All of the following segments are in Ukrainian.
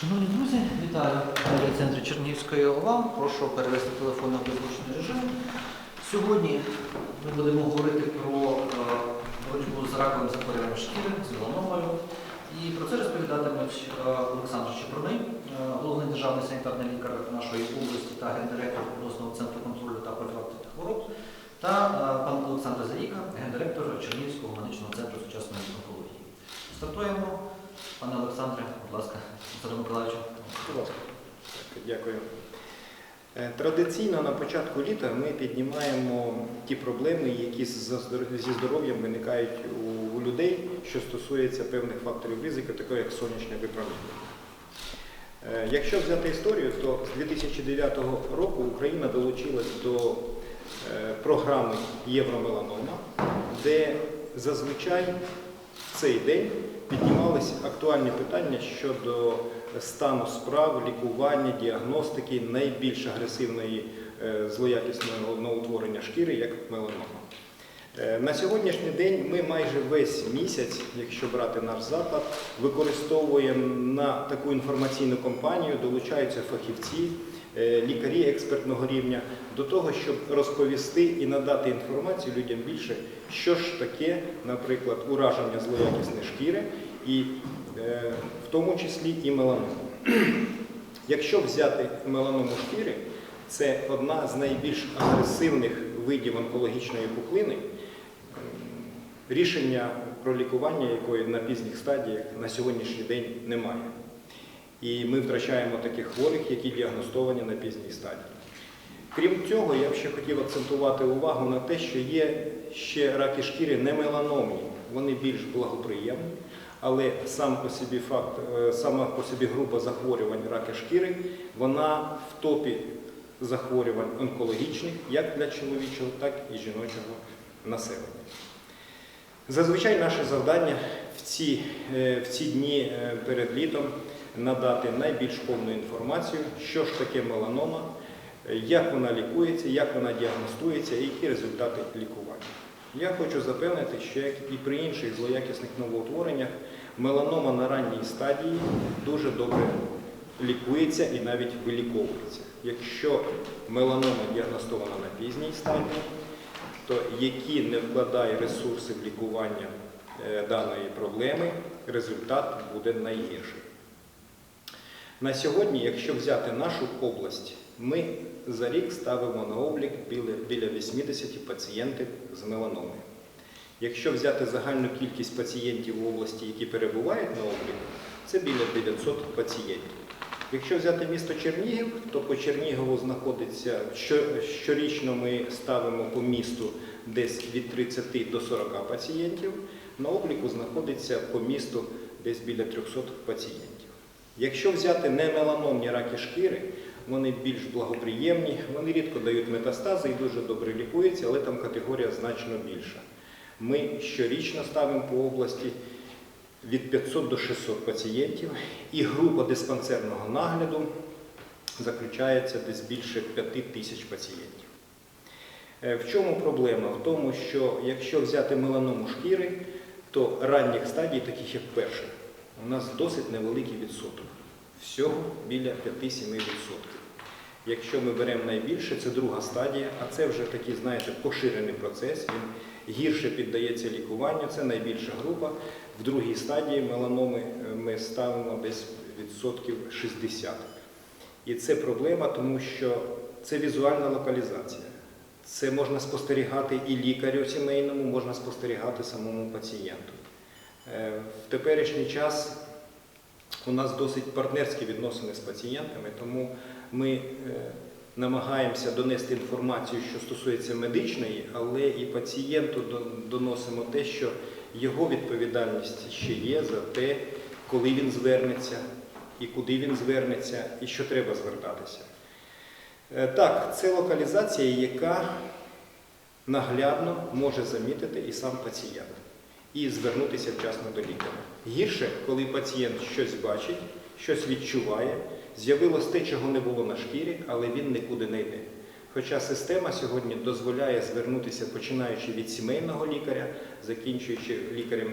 Шановні друзі, вітаю в центрі Чернігівської ОВА. Прошу перевести телефон на беззвучний режим. Сьогодні ми будемо говорити про е, боротьбу з раковим захворюванням шкіри, з меланомою. І про це розповідатимуть е, Олександр Чепурний, е, головний державний санітарний лікар нашої області та гендиректор обласного центру контролю та профілактики хвороб, та пан Олександр Заїка, гендиректор Чернігівського медичного центру сучасної онкології. Стартуємо. Пане Олександре, будь ласка, Олександр Миколаївичу. Будь ласка. Так, Дякую. Е, Традиційно на початку літа ми піднімаємо ті проблеми, які зі здоров'ям виникають у- людей, що стосується певних факторів ризику, такого як сонячне випромінювання. Е, Якщо взяти історію, то з 2009 року Україна долучилась до е, програми Євромеланома, де зазвичай в цей день піднімалися актуальні питання щодо стану справ, лікування, діагностики найбільш агресивної е, злоякісного новоутворення шкіри, як меланома. Е, На сьогоднішній день ми майже весь місяць, якщо брати наш заклад, використовуємо на таку інформаційну кампанію, долучаються фахівці, лікарі експертного рівня до того, щоб розповісти і надати інформацію людям більше, що ж таке, наприклад, ураження злоякісної шкіри, і е, в тому числі і меланому. Якщо взяти меланому шкіри, це одна з найбільш агресивних видів онкологічної пухлини, рішення про лікування якої на пізніх стадіях на сьогоднішній день немає. І ми втрачаємо таких хворих, які діагностовані на пізній стадії. Крім цього, я б ще хотів акцентувати увагу на те, що є ще раки шкіри не меланомні, вони більш благоприємні, але сам по собі факт, е, сама по собі група захворювань раки шкіри, вона в топі захворювань онкологічних як для чоловічого, так і жіночого населення. Зазвичай наше завдання в ці, е, в ці дні е, перед літом надати найбільш повну інформацію, що ж таке меланома, як вона лікується, як вона діагностується і які результати лікування. Я хочу запевнити, що як і при інших злоякісних новоутвореннях, меланома на ранній стадії дуже добре лікується і навіть виліковується. Якщо меланома діагностована на пізній стадії, то які не вкладає ресурси в лікування е, даної проблеми, результат буде найгірший. На сьогодні, якщо взяти нашу область, ми за рік ставимо на облік біля, біля 80 пацієнтів з меланомою. Якщо взяти загальну кількість пацієнтів в області, які перебувають на обліку, це біля 900 пацієнтів. Якщо взяти місто Чернігів, то по Чернігову знаходиться щорічно ми ставимо по місту десь від 30 до 40 пацієнтів. На обліку знаходиться по місту десь біля 300 пацієнтів. Якщо взяти не меланомні раки шкіри, вони більш благоприємні, вони рідко дають метастази і дуже добре лікуються, але там категорія значно більша. Ми щорічно ставимо по області від 500 до 600 пацієнтів, і група диспансерного нагляду заключається десь більше 5 тисяч пацієнтів. Е, В чому проблема? В тому, що якщо взяти меланому шкіри, то ранніх стадій, таких як перша, у нас досить невеликий відсоток. Всього біля 5-7%. Якщо ми беремо найбільше, це друга стадія, а це вже такий, знаєте, поширений процес. Він гірше піддається лікуванню, це найбільша група. В другій стадії меланоми е, ми ставимо десь відсотків 60. І це проблема, тому що це візуальна локалізація. Це можна спостерігати і лікарю сімейному, можна спостерігати самому пацієнту. Е, В теперішній час у нас досить партнерські відносини з пацієнтами, тому ми е, намагаємося донести інформацію, що стосується медичної, але і пацієнту доносимо те, що його відповідальність ще є за те, коли він звернеться, і куди він звернеться, і що треба звертатися. Е, Так, це локалізація, яка наглядно може замітити і сам пацієнт, і звернутися вчасно до лікаря. Гірше, коли пацієнт щось бачить, щось відчуває, з'явилось те, чого не було на шкірі, але він нікуди не йде. Хоча система сьогодні дозволяє звернутися, починаючи від сімейного лікаря, закінчуючи лікарем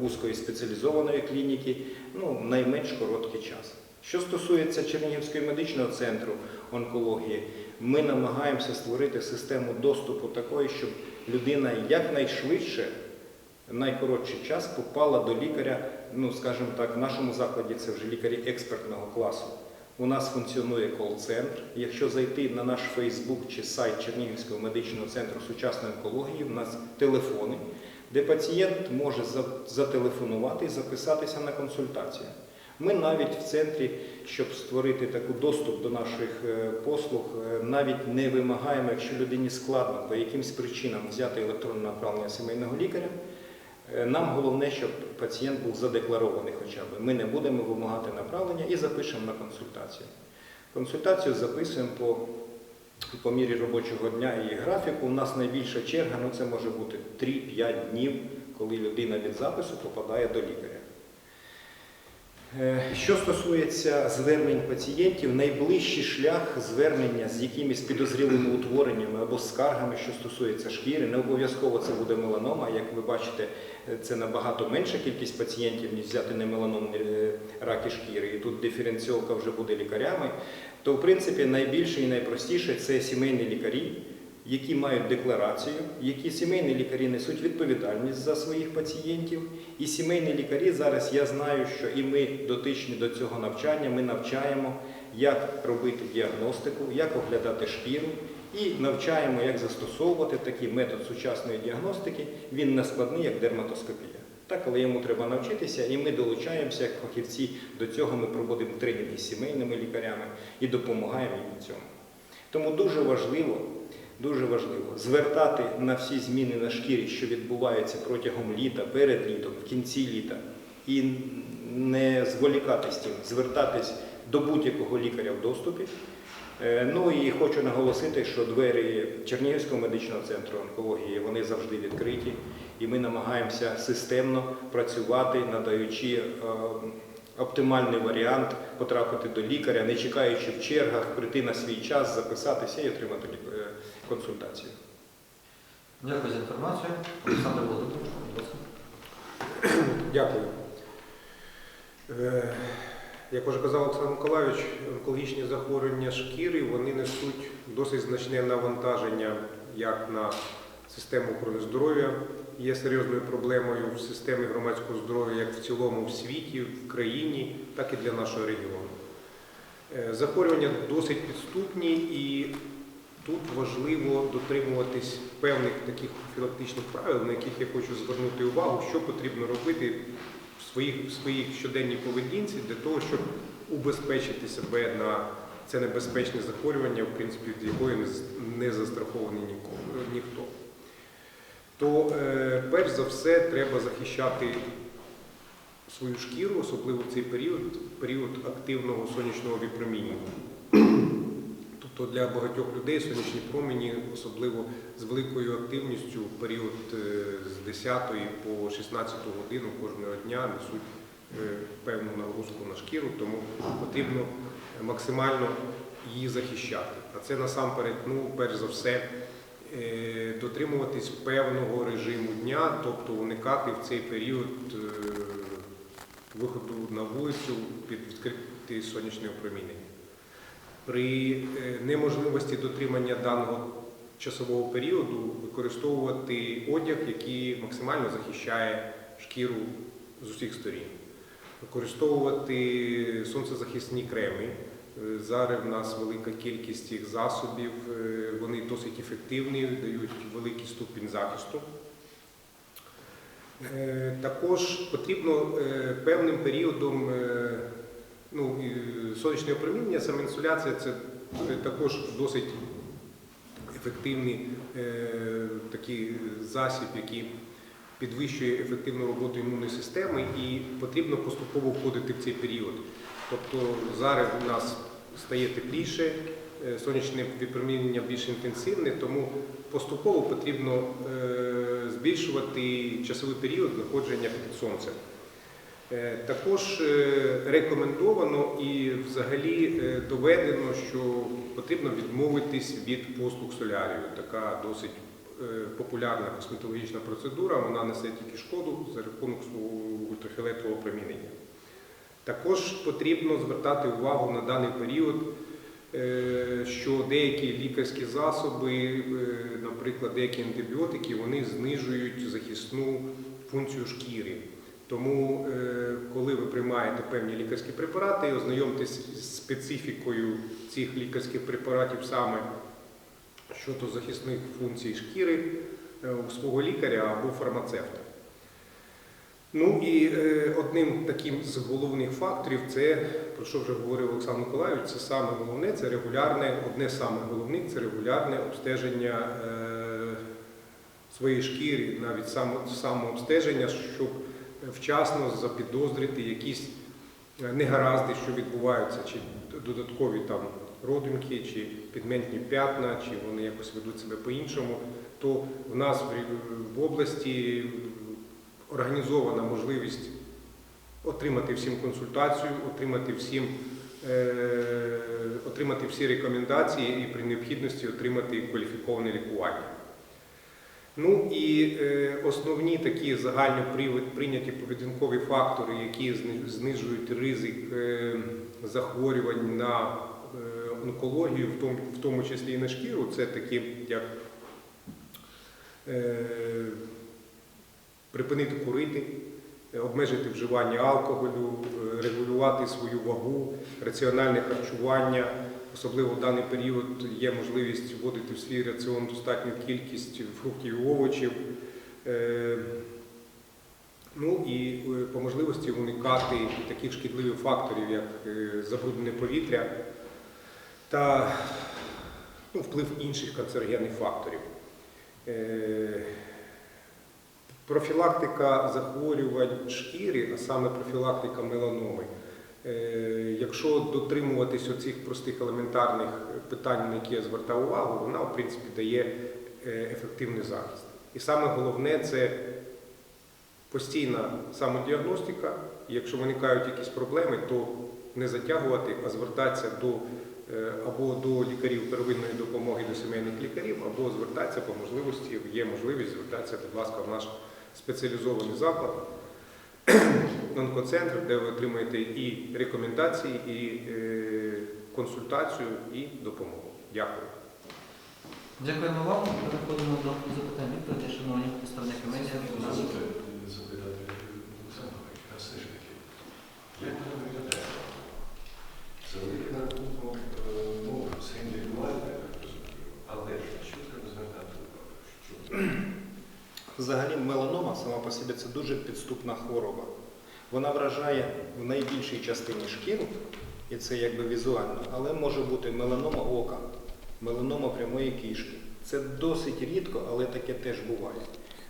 вузької спеціалізованої клініки, ну, найменш короткий час. Що стосується Чернігівського медичного центру онкології, ми намагаємося створити систему доступу такої, щоб людина якнайшвидше, найкоротший час попала до лікаря, ну скажімо так, в нашому закладі це вже лікарі експертного класу. У нас функціонує кол-центр. Якщо зайти на наш Фейсбук чи сайт Чернігівського медичного центру сучасної онкології, у нас телефони, де пацієнт може зателефонувати і записатися на консультацію. Ми навіть в центрі, щоб створити таку доступ до наших е, послуг, е, навіть не вимагаємо, якщо людині складно по якимсь причинам взяти електронне направлення сімейного лікаря. Е, Нам головне, щоб пацієнт був задекларований хоча б. Ми не будемо вимагати направлення і запишемо на консультацію. Консультацію записуємо по, по мірі робочого дня і графіку. У нас найбільша черга, ну це може бути 3-5 днів, коли людина від запису попадає до лікаря. Е, Що стосується звернень пацієнтів, найближчий шлях звернення з якимись підозрілими утвореннями або скаргами, що стосується шкіри, не обов'язково це буде меланома. Як ви бачите, е, це набагато менша кількість пацієнтів, ніж взяти немеланомні е, раки шкіри, і тут диференційовка вже буде лікарями. То, в принципі, найбільше і найпростіше це сімейні лікарі, які мають декларацію, які сімейні лікарі несуть відповідальність за своїх пацієнтів. І сімейні лікарі зараз я знаю, що і ми дотичні до цього навчання, ми навчаємо, як робити діагностику, як оглядати шкіру, і навчаємо, як застосовувати такий метод сучасної діагностики. Він не складний, як дерматоскопія. Так, але йому треба навчитися, і ми долучаємося як фахівці до цього. Ми проводимо тренінги з сімейними лікарями і допомагаємо їм в цьому. Тому дуже важливо, дуже важливо звертати на всі зміни на шкірі, що відбуваються протягом літа, перед літом, в кінці літа, і не зволікати з тим, звертатись до будь-якого лікаря в доступі. Е, Ну і хочу наголосити, що двері Чернігівського медичного центру онкології вони завжди відкриті, і ми намагаємося системно працювати, надаючи е, оптимальний варіант потрапити до лікаря, не чекаючи в чергах, прийти на свій час, записатися і отримати лік- консультацію. Дякую за інформацію. Олександр Володимирович, будь ласка. Дякую. Е, Як вже казав Олександр Миколайович, онкологічні захворювання шкіри вони несуть досить значне навантаження як на систему охорони здоров'я, є серйозною проблемою в системі громадського здоров'я як в цілому в світі, в країні, так і для нашого регіону. Е, Захворювання досить підступні і тут важливо дотримуватись певних таких профілактичних правил, на яких я хочу звернути увагу, що потрібно робити в своїх, в своїй щоденній поведінці для того, щоб убезпечити себе на це небезпечне захворювання, в принципі, від якої не застрахований ніхто. То е, перш за все треба захищати свою шкіру, особливо в цей період, період активного сонячного випромінювання. Тобто для багатьох людей сонячні промені, особливо з великою активністю, в період е, з 10 по 16 годину кожного дня несуть е, певну нагрузку на шкіру, тому потрібно максимально її захищати. А це насамперед, ну, перш за все, е, дотримуватись певного режиму дня, тобто уникати в цей період виходу на вулицю під відкритий сонячне опромінення. При е, неможливості дотримання даного часового періоду використовувати одяг, який максимально захищає шкіру з усіх сторін. Використовувати сонцезахисні креми. Е, Зараз в нас велика кількість цих засобів, е, вони досить ефективні, дають великий ступінь захисту. Також потрібно певним періодом ну, сонячне опромінення, саме інсоляція це також досить ефективний е, такий засіб, який підвищує ефективну роботу імунної системи і потрібно поступово входити в цей період. Тобто зараз у нас стає тепліше, е, сонячне випромінення більш інтенсивне, тому поступово потрібно е, збільшувати часовий період знаходження під сонцем. Е, Також е, рекомендовано і взагалі е, доведено, що потрібно відмовитись від послуг солярію. Така досить популярна косметологічна процедура, вона несе тільки шкоду за рахунок ультрафіолетового промінення. Також потрібно звертати увагу на даний період, що деякі лікарські засоби, наприклад, деякі антибіотики, вони знижують захисну функцію шкіри. Тому, е, коли ви приймаєте певні лікарські препарати, ознайомтесь з специфікою цих лікарських препаратів саме щодо захисних функцій шкіри е, у свого лікаря або фармацевта. Ну і е, одним таким з головних факторів, це про що вже говорив Олександр Миколаївич, це саме головне, це регулярне, одне з самих головних це регулярне обстеження своєї шкіри, навіть самообстеження, щоб вчасно запідозрити якісь е, негаразди, що відбуваються, чи додаткові там родинки, чи підментні п'ятна, чи вони якось ведуть себе по-іншому, то в нас в, області організована можливість отримати всім консультацію, отримати всім. е, Отримати всі рекомендації і при необхідності отримати кваліфіковане лікування. Ну і е, основні такі загально прийняті поведінкові фактори, які знижують ризик е, захворювань на е, онкологію, в тому, числі і на шкіру, це такі як припинити курити, обмежити вживання алкоголю, регулювати свою вагу, раціональне харчування. Особливо в даний період є можливість вводити в свій раціон достатню кількість фруктів і овочів. Е, Ну і е, по можливості уникати таких шкідливих факторів, як е, забруднене повітря та ну, вплив інших канцерогенних факторів. Профілактика захворювань шкіри, а саме профілактика меланоми. Е, Якщо дотримуватись оцих простих елементарних питань, на які я звертав увагу, вона в принципі дає е, ефективний захист. І саме головне це постійна самодіагностика. Якщо виникають якісь проблеми, то не затягувати, а звертатися до е, або до лікарів первинної допомоги, до сімейних лікарів, або звертатися по можливості, є можливість звертатися, будь ласка, в наш спеціалізований заклад, онкоцентр, де ви отримаєте і рекомендації, і е, консультацію, і допомогу. Дякую. Дякуємо вам. Переходимо до запитань відповіді, шановні представники медіа. Рахунок, ну? Взагалі меланома сама по собі це дуже підступна хвороба. Вона вражає в найбільшій частині шкіру, і це якби візуально, але може бути меланома ока, меланома прямої кішки. Це досить рідко, але таке теж буває.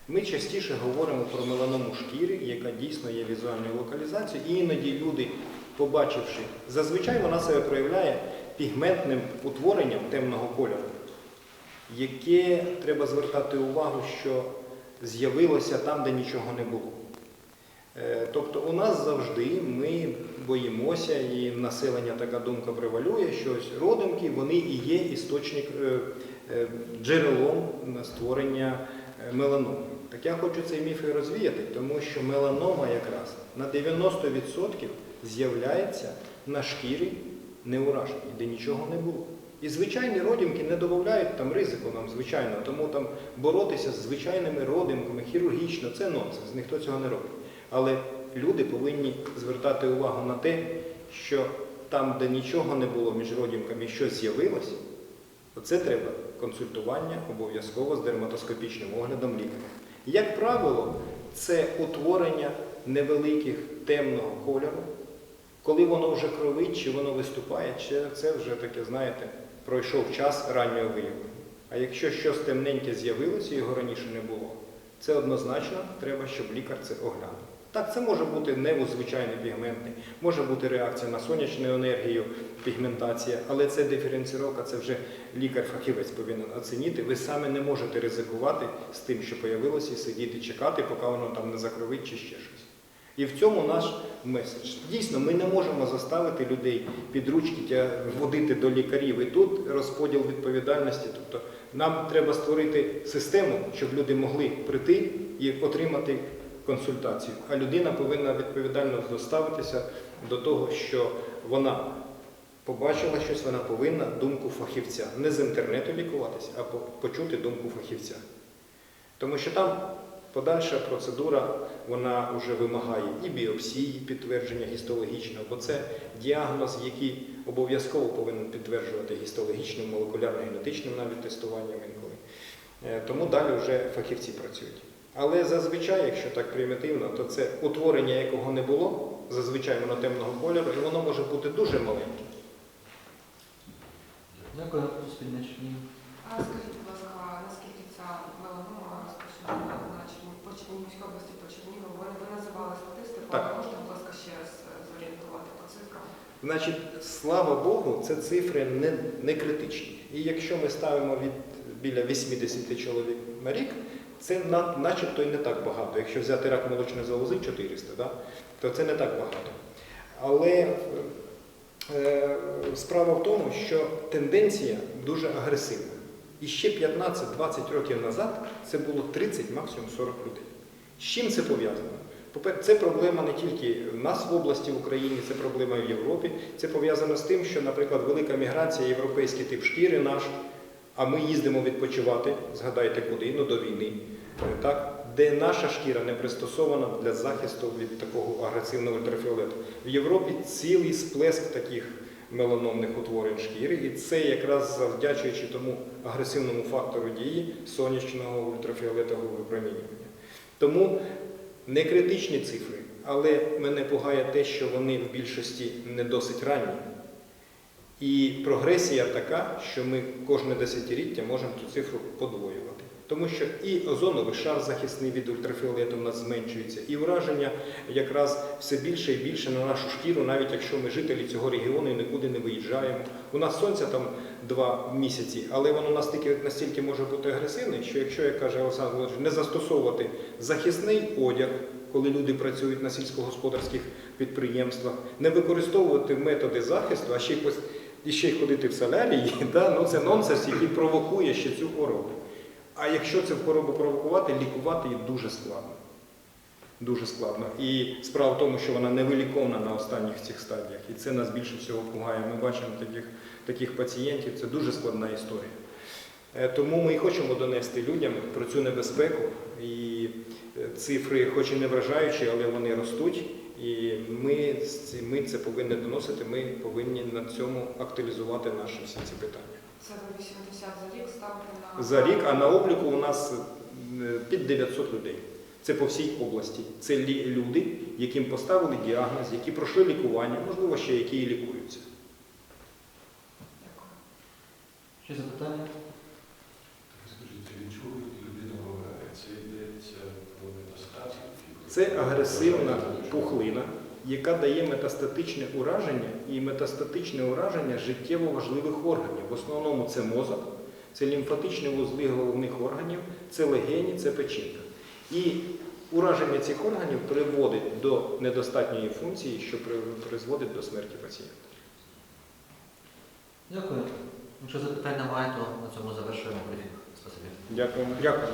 Ми частіше говоримо про меланому шкіри, яка дійсно є візуальною локалізацією, і іноді люди, побачивши, зазвичай вона себе проявляє пігментним утворенням темного кольору, яке треба звертати увагу, що з'явилося там, де нічого не було. Е, Тобто у нас завжди ми боїмося, і населення така думка превалює, що родинки вони і є істочник е, е, джерелом створення меланоми. Так я хочу цей міф і розвіяти, тому що меланома якраз на 90% з'являється на шкірі неураженій, де нічого не було. І звичайні родинки не додають там ризику нам, звичайно, тому там боротися з звичайними родинками хірургічно це нонсенс, ніхто цього не робить. Але люди повинні звертати увагу на те, що там, де нічого не було між родинками, щось з'явилось, оце треба консультування обов'язково з дерматоскопічним оглядом лікаря. Як правило, це утворення невеликих темного кольору. Коли воно вже кровить, чи воно виступає, чи це вже таке, знаєте, пройшов час раннього виявлення. А якщо щось темненьке з'явилося, його раніше не було, це однозначно треба, щоб лікар це оглянув. Так, це може бути невозвичайний пігментний, може бути реакція на сонячну енергію, пігментація, але це диференціровка, це вже лікар-фахівець повинен оцінити. Ви самі не можете ризикувати з тим, що появилося, і сидіти, чекати, поки воно там не закровить чи ще щось. І в цьому наш меседж. Дійсно, ми не можемо заставити людей під ручки водити до лікарів. І тут розподіл відповідальності. Тобто нам треба створити систему, щоб люди могли прийти і отримати консультацію. А людина повинна відповідально доставитися до того, що вона побачила щось, вона повинна думку фахівця. Не з інтернету лікуватися, а почути думку фахівця. Тому що там подальша процедура вона вже вимагає і біопсії, підтвердження гістологічного, бо це діагноз, який обов'язково повинен підтверджувати гістологічним, молекулярно-генетичним навіть тестуванням інколи. Е, Тому далі вже фахівці працюють. Але зазвичай, якщо так примітивно, то це утворення, якого не було, зазвичай воно темного кольору, і воно може бути дуже маленьке. Дякую, Суспільне А скажіть, будь ласка, наскільки ця меланома розпочинена по Чернігівській області, по Чернігову? Ви, називали статистику, Так. але можете, будь ласка, ще раз е, зорієнтувати по цифрам? Значить, слава Богу, це цифри не, не критичні. І якщо ми ставимо від біля 80 чоловік на рік, це начебто і не так багато. Якщо взяти рак молочної залози 400, да, то це не так багато. Але е, справа в тому, що тенденція дуже агресивна. І ще 15-20 років назад це було 30, максимум 40 людей. З чим це пов'язано? Це проблема не тільки в нас в області в Україні, це проблема і в Європі. Це пов'язано з тим, що, наприклад, велика міграція, європейський тип шкіри наш, а ми їздимо відпочивати, згадайте куди, ну до війни, е, так, де наша шкіра не пристосована для захисту від такого агресивного ультрафіолету. В Європі цілий сплеск таких меланомних утворень шкіри, і це якраз завдячуючи тому агресивному фактору дії сонячного ультрафіолетового випромінювання. Тому не критичні цифри, але мене пугає те, що вони в більшості не досить ранні. І прогресія така, що ми кожне десятиліття можемо цю цифру подвоювати. Тому що і озоновий шар захисний від ультрафіолету в нас зменшується, і враження якраз все більше і більше на нашу шкіру, навіть якщо ми жителі цього регіону і нікуди не виїжджаємо. У нас сонця там два місяці, але воно настільки, настільки може бути агресивне, що якщо, як каже Олександр Володимирович, не застосовувати захисний одяг, коли люди працюють на сільськогосподарських підприємствах, не використовувати методи захисту, а ще пос- і ще й ходити в солярії, да, ну це нонсенс, який провокує ще цю хворобу. А якщо цю хворобу провокувати, лікувати її дуже складно. Дуже складно. І справа в тому, що вона не вилікована на останніх цих стадіях. І це нас більше всього пугає. Ми бачимо таких, таких пацієнтів, це дуже складна історія. Е, Тому ми і хочемо донести людям про цю небезпеку. І е, цифри, хоч і не вражаючі, але вони ростуть. І ми, ми це повинні доносити, ми повинні на цьому актуалізувати наші всі ці питання. Це ви 80 за рік ставите на За рік, а на обліку у нас е, під 900 людей. Це по всій області. Це люди, яким поставили діагноз, які пройшли лікування, можливо, ще які і лікуються. Дякую. Ще запитання? Скажіть, від чого людина помирає? Це йдеться про метастазію? Це агресивна пухлина, яка дає метастатичне ураження і метастатичне ураження життєво важливих органів. В основному це мозок, це лімфатичні вузли головних органів, це легені, це печінка. І ураження цих органів приводить до недостатньої функції, що призводить до смерті пацієнта. Дякую. Якщо запитань немає, то на цьому завершуємо брифінг. Спасибі. Дякуємо. Дякую.